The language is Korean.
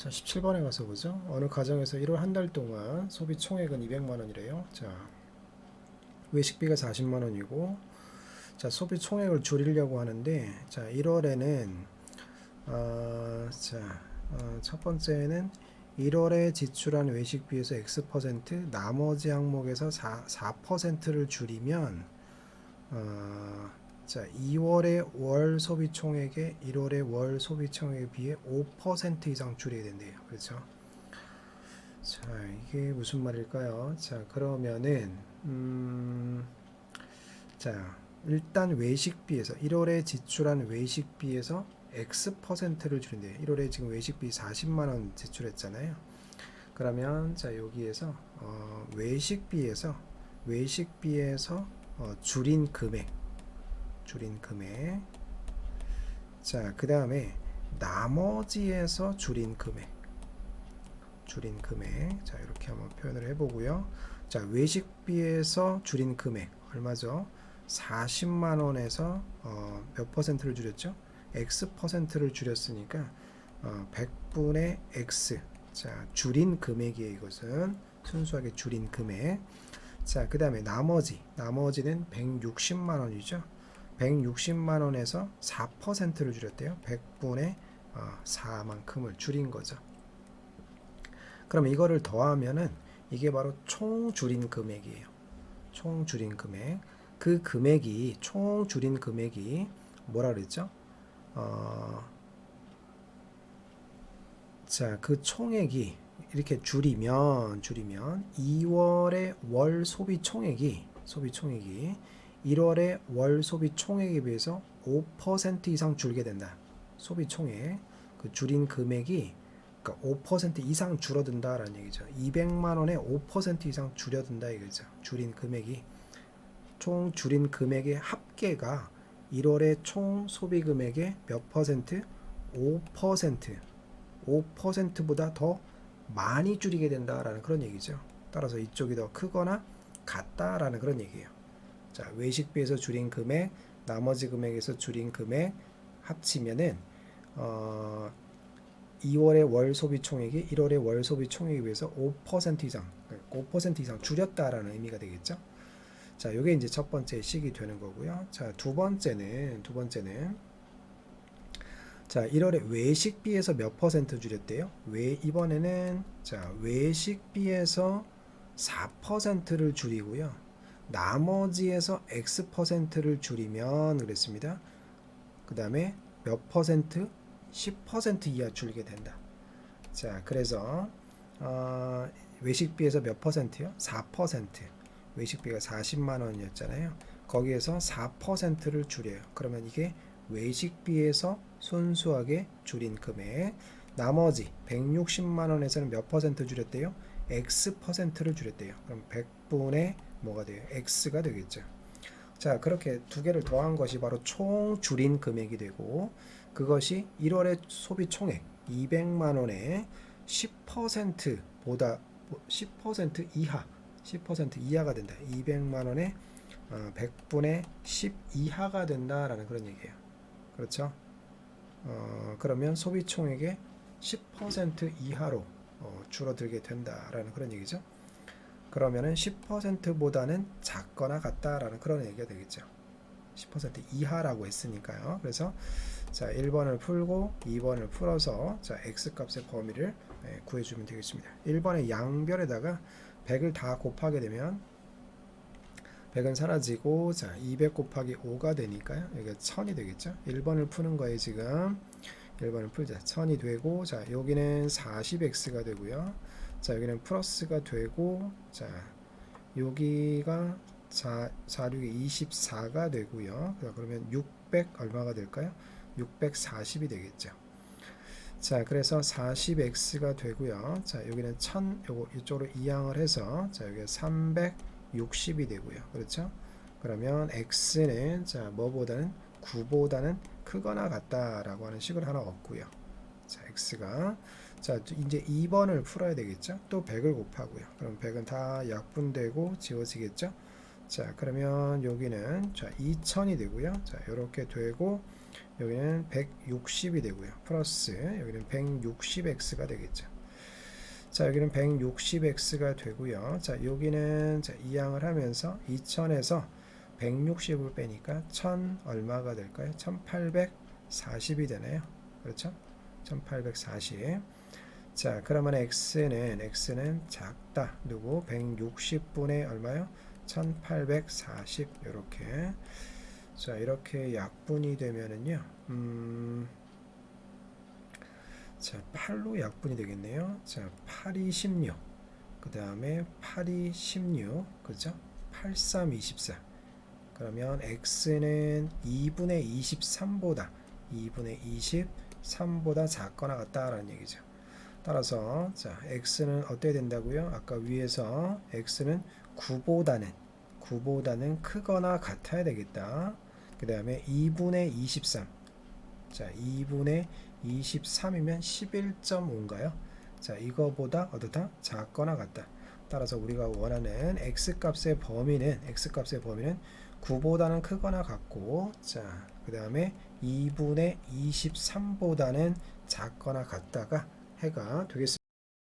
자, 17번에 가서 보죠. 어느 가정에서 1월 한 달 동안 소비 총액은 200만 원이래요. 자, 외식비가 40만 원이고, 자, 소비 총액을 줄이려고 하는데, 자, 1월에는, 어, 자, 어, 첫 번째는 1월에 지출한 외식비에서 X 퍼센트, 나머지 항목에서 4, 4%를 줄이면, 어, 자, 2월의 월 소비 총액에 1월의 월 소비 총액에 비해 5% 이상 줄여야 된대요. 그렇죠? 자, 이게 무슨 말일까요? 자, 그러면은 음, 자, 일단 외식비에서 1월에 지출한 외식비에서 X 퍼센트를 줄인대요. 1월에 지금 외식비 40만 원 지출했잖아요. 그러면 자, 여기에서 어, 외식비에서 외식비에서 어, 줄인 금액 줄인 금액. 자, 그 다음에 나머지에서 줄인 금액. 줄인 금액. 자, 이렇게 한번 표현을 해보고요. 자, 외식비에서 줄인 금액. 얼마죠? 40만 원에서 어, 몇 퍼센트를 줄였죠? X 퍼센트를 줄였으니까 어, 100분의 X. 자, 줄인 금액이에요. 이것은 순수하게 줄인 금액. 자, 그 다음에 나머지. 나머지는 160만 원이죠. 160만 원에서 4%를 줄였대요. 100분의 4만큼을 줄인 거죠. 그럼 이거를 더하면은 이게 바로 총 줄인 금액이에요. 총 줄인 금액. 그 금액이 총 줄인 금액이 뭐라 그랬죠? 어, 자, 그 총액이 이렇게 줄이면 줄이면 2월의 월 소비 총액이 소비 총액이 1월의 월 소비 총액에 비해서 5% 이상 줄게 된다. 소비 총액 그 줄인 금액이 그러니까 5% 이상 줄어든다라는 얘기죠. 200만 원에 5% 이상 줄여든다 이거죠. 줄인 금액이 총 줄인 금액의 합계가 1월의 총 소비 금액의 몇 퍼센트? 5% 5%보다 더 많이 줄이게 된다라는 그런 얘기죠. 따라서 이쪽이 더 크거나 같다라는 그런 얘기예요. 자, 외식비에서 줄인 금액, 나머지 금액에서 줄인 금액 합치면은 어 2월의 월 소비 총액이 1월의 월 소비 총액에 비해서 5% 이상, 5% 이상 줄였다라는 의미가 되겠죠. 자, 요게 이제 첫 번째 식이 되는 거고요. 자, 두 번째는 두 번째는 자, 1월에 외식비에서 몇 퍼센트 줄였대요? 외 이번에는 자, 외식비에서 4%를 줄이고요. 나머지에서 X 퍼센트를 줄이면 그랬습니다. 그 다음에 몇 퍼센트? 10% 이하 줄게 된다. 자, 그래서 어, 외식비에서 몇 퍼센트요? 4%. 외식비가 40만 원이었잖아요. 거기에서 4%를 줄여요. 그러면 이게 외식비에서 순수하게 줄인 금액. 나머지 160만 원에서는 몇 퍼센트 줄였대요? X 퍼센트를 줄였대요. 그럼 100분의 뭐가 돼요? X가 되겠죠. 자, 그렇게 두 개를 더한 것이 바로 총 줄인 금액이 되고 그것이 1월의 소비 총액 200만 원의 10%보다 10% 이하 10% 이하가 된다. 200만 원의 어, 100분의 10 이하가 된다라는 그런 얘기예요. 그렇죠? 어, 그러면 소비 총액의 10% 이하로 어, 줄어들게 된다라는 그런 얘기죠. 그러면은 10%보다는 작거나 같다라는 그런 얘기가 되겠죠. 10% 이하라고 했으니까요. 그래서 자 1번을 풀고 2번을 풀어서 자 x 값의 범위를 예, 구해주면 되겠습니다. 1번의 양변에다가 100을 다 곱하게 되면 100은 사라지고 자200 곱하기 5가 되니까요. 이게 1000이 되겠죠. 1번을 푸는 거에 지금 1번을 풀자. 1000이 되고 자 여기는 40x가 되고요. 자 여기는 플러스가 되고 자 여기가 4, 4 6이 24가 되고요. 그러면 600 얼마가 될까요? 640이 되겠죠. 자 그래서 40x가 되고요. 자 여기는 1000 요거 이쪽으로 이항을 해서 자 여기 360이 되고요. 그렇죠? 그러면 x는 자 뭐보다는 9보다는 크거나 같다라고 하는 식을 하나 얻고요. 자 x가 자, 이제 2번을 풀어야 되겠죠? 또 100을 곱하고요. 그럼 100은 다 약분되고 지워지겠죠? 자, 그러면 여기는 자, 2000이 되고요. 자, 이렇게 되고 여기는 160이 되고요. 플러스 여기는 160x가 되겠죠. 자, 여기는 160x가 되고요. 자, 여기는 자, 이항을 하면서 2000에서 160을 빼니까 1000 얼마가 될까요? 1840이 되네요. 그렇죠? 1840. 자, 그러면 x는 x는 작다. 누구? 160분의 얼마요? 1840 이렇게. 자, 이렇게 약분이 되면은요. 음. 자, 8로 약분이 되겠네요. 자, 8이 16. 그 다음에 8이 16. 그죠? 83 24. 그러면 x는 2분의 23보다 2분의 23보다 작거나 같다라는 얘기죠. 따라서 자, x는 어떻게 된다고요? 아까 위에서 x는 9보다는 9보다는 크거나 같아야 되겠다. 그 다음에 2분의 23. 자, 2분의 23이면 11.5인가요? 자, 이거보다 어떻다? 작거나 같다. 따라서 우리가 원하는 x 값의 범위는 x 값의 범위는 9보다는 크거나 같고 자, 그다음에 2분의 23보다는 작거나 같다가 해가 되겠습니다.